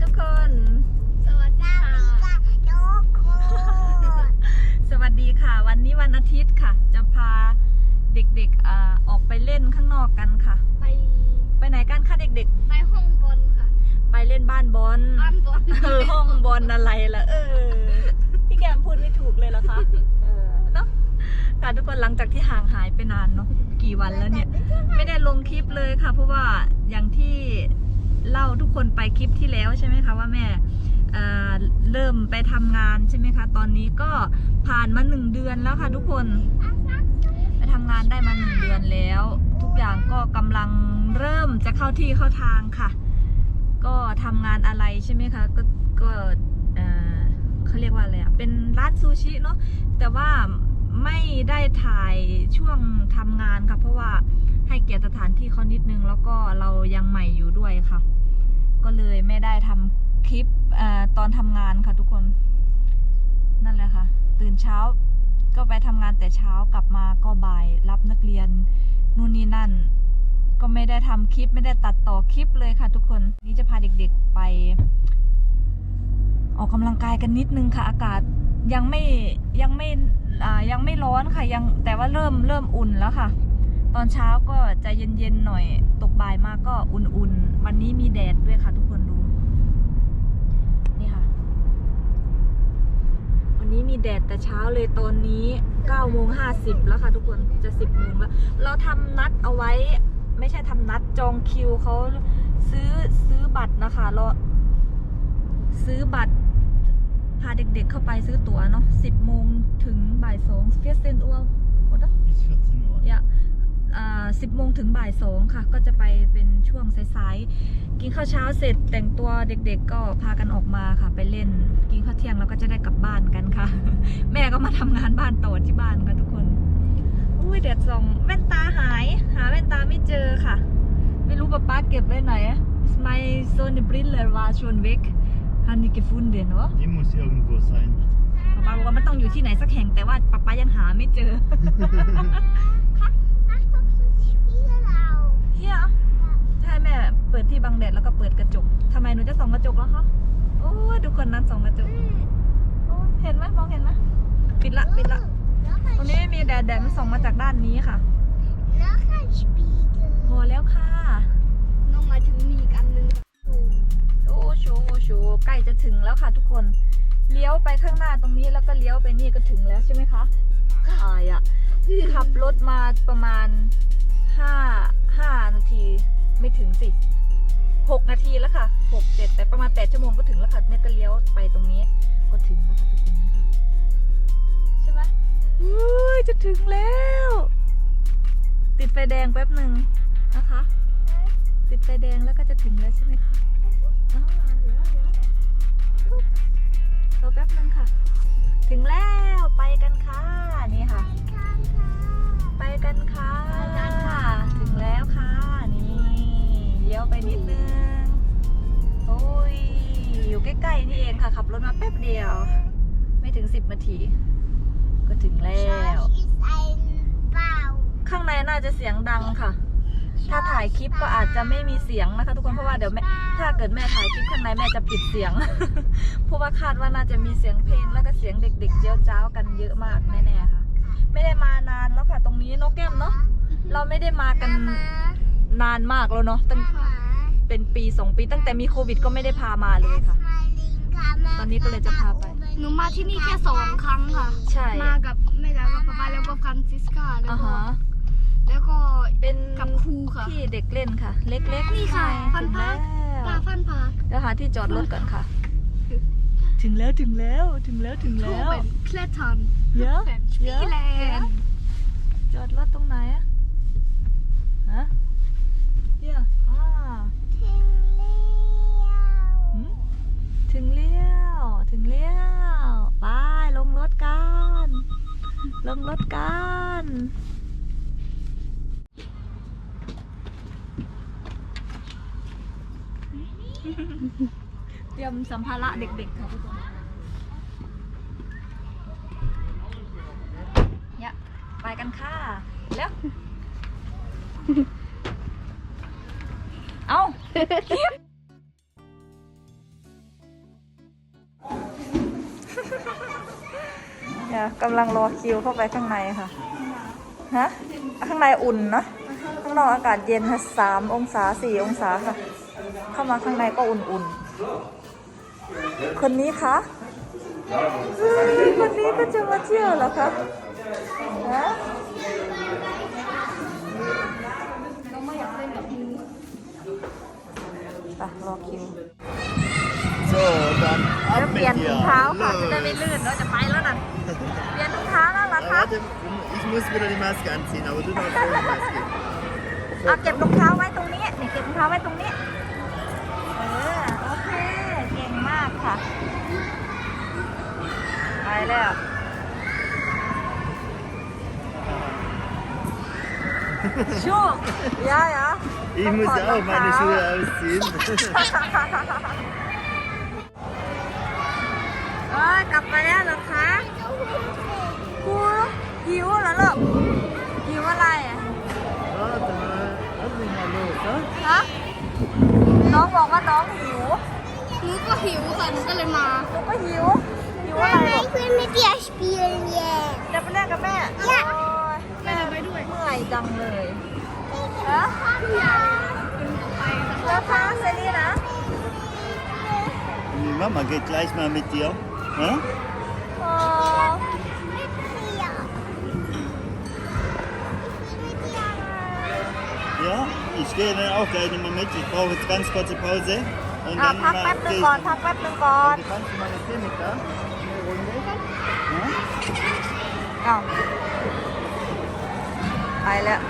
ค่ะทุกคน สวัสดีค่ะทุกคนสวัสดีค่ะ วันนี้วันอาทิตย์ค่ะ จะพาเด็กๆอ่าออกไปเล่นข้างนอกกันค่ะ ไปไปไหนกันคะเด็กไปห้องบอลค่ะๆไปเล่นบ้านบอลบ้านบอลเออห้องบอลอะไรล่ะเออพี่แกมพูดไม่ถูกเลยเหรอคะเออเนาะค่ะทุกคนหลังจากที่ห่างหายไปนานเนาะกี่วันแล้วเนี่ย ไม่ได้ลงคลิปเลยค่ะ เพราะว่าอย่างที่ เล่าทุกคนไปคลิปที่แล้วใช่ไหมคะว่าแม่เเริ่มไปทำงานใช่ไหมคะ ตอนนี้ก็ผ่านมาหนึ่งเดือนแล้วค่ะทุกคน ไปทำงานได้มาหนึ่งเดือนแล้ว ทุกอย่างก็กำลังเริ่มจะเข้าที่เข้าทางค่ะ ก็ทำงานอะไรใช่ไหมคะ ก็ก็เเขาเรียกว่าอะไรอะเป็นร้านซูชิเนาะแต่ว่าไม่ได้ถ่ายช่วงทำงานค่ะ เพราะว่าให้เกียรติสถานที่เขานิดนึงแล้วก็ ยังใหม่อยู่ด้วยค่ะ ก็เลยไม่ได้ทำคลิปอตอนทำงานค่ะทุกคน นั่นแหละค่ะ ตื่นเช้าก็ไปทำงานแต่เช้ากลับมาก็บ่ายรับนักเรียนนู่นนี่นั่น ก็ไม่ได้ทำคลิปไม่ได้ตัดต่อคลิปเลยค่ะทุกคน นี่จะพาเด็กๆไป ออกกำลังกายกันนิดนึงค่ะ อากาศยังไม่ยังไม่ยังไม่ร้อนค่ะยังแต่ว่าเริ่มเริ่มอุ่นแล้วค่ะ อนเช้าก็จะเย็นๆหน่อย ตกบ่ายมาก็อุ่นๆ วันนี้มีแดดด้วยค่ะทุกคนดู นี่ค่ะ วันนี้มีแดดแต่เช้าเลยตอนนี้9โมง50 แล้วค่ะทุกคน จะ 10โมงแล้ว เราทำนัดเอาไว้ ไม่ใช่ทำนัดจองคิวเขาซื้อซื้อบัตรนะคะ เราซื้อบัตรพาเด็กๆเข้าไปซื้อตั๋วเนาะ10โมงถึงบ่ายสองเฟียสเซนอัวโอ้ด Bis 14 Uhr. อย่าอ่า สิบโมงถึงบ่ายสองค่ะ ก็จะไปเป็นช่วงสายๆ กินข้าวเช้าเสร็จแต่งตัวเด็กๆ ก็พากันออกมาค่ะ ไปเล่น กินข้าวเที่ยงแล้วก็จะได้กลับบ้านกันค่ะ แม่ก็มาทำงานบ้านต่อที่บ้านค่ะทุกคนอุ้ยเด็ดส่องแว่นตาหาย หาแว่นตาไม่เจอค่ะ ไม่รู้ป๊าป๊าเก็บไว้ไหน My Sonnenbrille war schon weg hat nicht gefunden เนาะ Die muss irgendwo sein. ป๊าป๊าบอกว่ามันต้องอยู่ที่ไหนสักแห่งแต่ว่าป๊าป๊ายังหาไม่เจอ เฮียใช่แม่เปิดที่บังแดดแล้วก็เปิดกระจกทำไมหนูจะส่องกระจกแล้วคะโอ้ยทุกคนนั้นส่องกระจกโอ้ยเห็นไหมมองเห็นไหมปิดละปิดละตรงนี้ไม่มีแดดแดดมันส่องมาจากด้านนี้ค่ะ พอแล้วค่ะ น้องหมายถึงมีอีกอันหนึงค่ะโอ้โชว์โอ้โชว์ใกล้จะถึงแล้วค่ะทุกคน เลี้ยวไปข้างหน้าตรงนี้แล้วก็เลี้ยวไปนี่ก็ถึงแล้วใช่ไหมคะอายอะขับรถมาประมาณห้า ห้านาทีไม่ถึงสิหกนาทีแล้วค่ะหกเจ็ดแต่ประมาณแปดชั่วโมงก็ถึงแล้วค่ะเนี่ยก็เลี้ยวไปตรงนี้ ก็ถึงแล้วค่ะทุกคนนะคะใช่ไหมอุ้ยจะถึงแล้ว ติดไฟแดงแป๊บหนึ่งนะคะ ติดไฟแดงแล้วก็จะถึงแล้วใช่ไหมคะอ่าเดี๋ยวเดี๋ยวรอแป๊บนึงค่ะ ถึงแล้วไปกันค่ะ เองค่ะขับรถมาแป๊บเดียว ไม่ถึง10นาที ก็ถึงแล้ว ข้างในน่าจะเสียงดังค่ะ ถ้าถ่ายคลิปก็อาจจะไม่มีเสียงนะคะ ทุกคนเพราะว่าเดี๋ยวแม่ถ้าเกิดแม่ถ่ายคลิปข้างในแม่จะปิดเสียง เพราะว่าคาดว่าน่าจะมีเสียงเพลงแล้วก็เสียงเด็ก ๆ เจียวจ้าวกันเยอะมากแน่ๆค่ะ ไม่ได้มานานแล้วค่ะ ตรงนี้นกแก้มเนาะเราไม่ได้มากันนานมากแล้วเนาะตั้งเป็นปีสองปีตั้งแต่มีโควิดก็ไม่ได้พามาเลยค่ะ ตอนนี้ก็เลยจะพาไป หนูมาที่นี่แค่สองครั้งค่ะ ใช่ มากับแม่ดากับป๊าป๊าแล้วก็ฟรานซิสกาแล้วอ่าก็ฮะแล้วก็เป็นกับครูค่ะที่เด็กเล่นค่ะ เล็กๆนี่ค่ะใช่ฟันถึงพาแล้วปลาฟันพาเดี๋ยวหาที่จอดรถก่อนค่ะ ถึงแล้วถึงแล้วถึงแล้วถึงทูแล้วเป็นเคลทันเยอะเป็นสปีแลนด์จอดรถตรงไหนอะฮะเดี๋ยวอ่าหืม ถึงเลี้ยวถึงเลี้ยวไปลงรถกันลงรถกันเตรียมสัมภาระเด็กๆค่ะทุกคนเนี่ยไปกันค่ะ แล้ว เอา เนี่ยกำลังรอคิวเข้าไปข้างในค่ะ ฮะ ข้างในอุ่นเนอะข้างนอกอากาศเย็นค่ะสามองศาสี่องศาค่ะ เข้ามาข้างในก็อุ่นๆ คนนี้คะเฮ้ยคนนี้ก็จะมาเที่ยวเหรอคะฮะเราไม่อยากเล่นกับงูไปรอคิว So, dann แล้ว ab เปลี่ยน mit ถุ dir. งเท้าค่ะ จะได้ไม่ Los. ลื่นเราจะไปแล้วนะ warte, ich muss wieder die Maske anziehen, aber du darfst ohne Maske. เอาเก็บรองเท้าไว้ตรงนี้นี่เก็บรองเท้าไว้ตรงนี้ เออ โอเค เก่งมากค่ะ ไปแล้ว ชู ja ja Ich muss ja auch meine Schuhe ausziehen. เอ้ยกลับมาแล้ว จังเลยฮะ ค่ะ แล้วคะเซรีนะ Die Mama geht gleich mal mit dir. Ne? โอ้ Ja, ich gehe dann auch gleich mal mit. Ich brauche jetzt ganz kurze Pause. Und อ่ะ dann พัก mal แป๊บนึง gehe ก่อน ich. พักแป๊บนึงก่อน Du kannst mal mit dem mit da? Eine Runde. Ja? อ้าว ไปแล้ว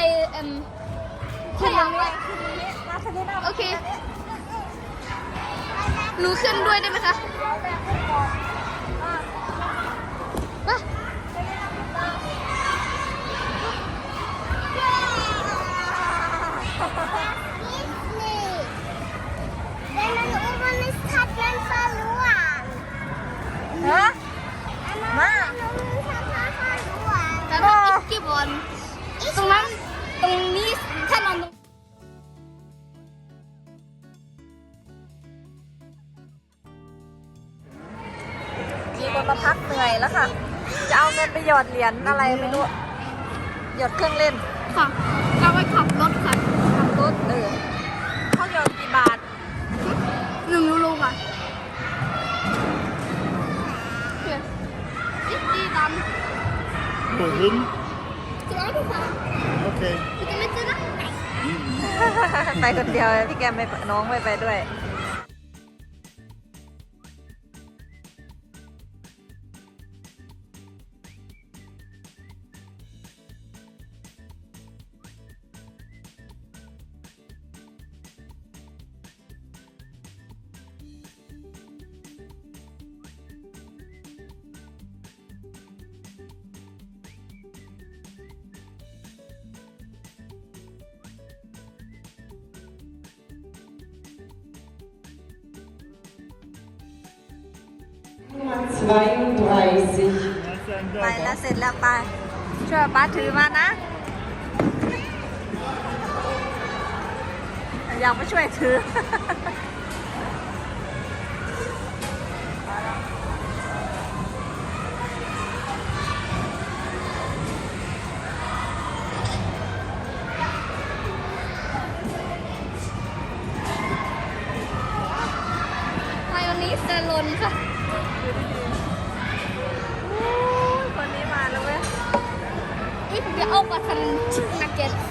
อยากไปเอ็มถ้าอยากไปมาทางนี้นะโอเคหนูขึ้นด้วยได้ไหมคะมา Wenn man oben ist, hat man verloren. ฮะ Wenn man Ma. oben ist, hat man verloren. แต่ถ้าอิสกี้บอลตรงนั้น อาเงินไปหยอดเหรียญอะไรไม่รู้ หยอดเครื่องเล่น ค่ะ เอาไว้ขับรถค่ะขับรถเออเขาหยอดกี่บาทหนึ่งยูโรค่ะโอเคอิสกี้ด Wohin? ำจะร้อยถูกค่ะ Okay. พี่จะไม่ซื้อนะไปคนเดียวพี่แกมไม่น้องไม่ไปด้วย ไปแล้วเสร็จแล้วไป ช่วยป้าถือมานะ อยากมาช่วยถือ ไมโอนีสเตอร์ลนค่ะ คนนี้มาแล้วเว้ย Ich will auch was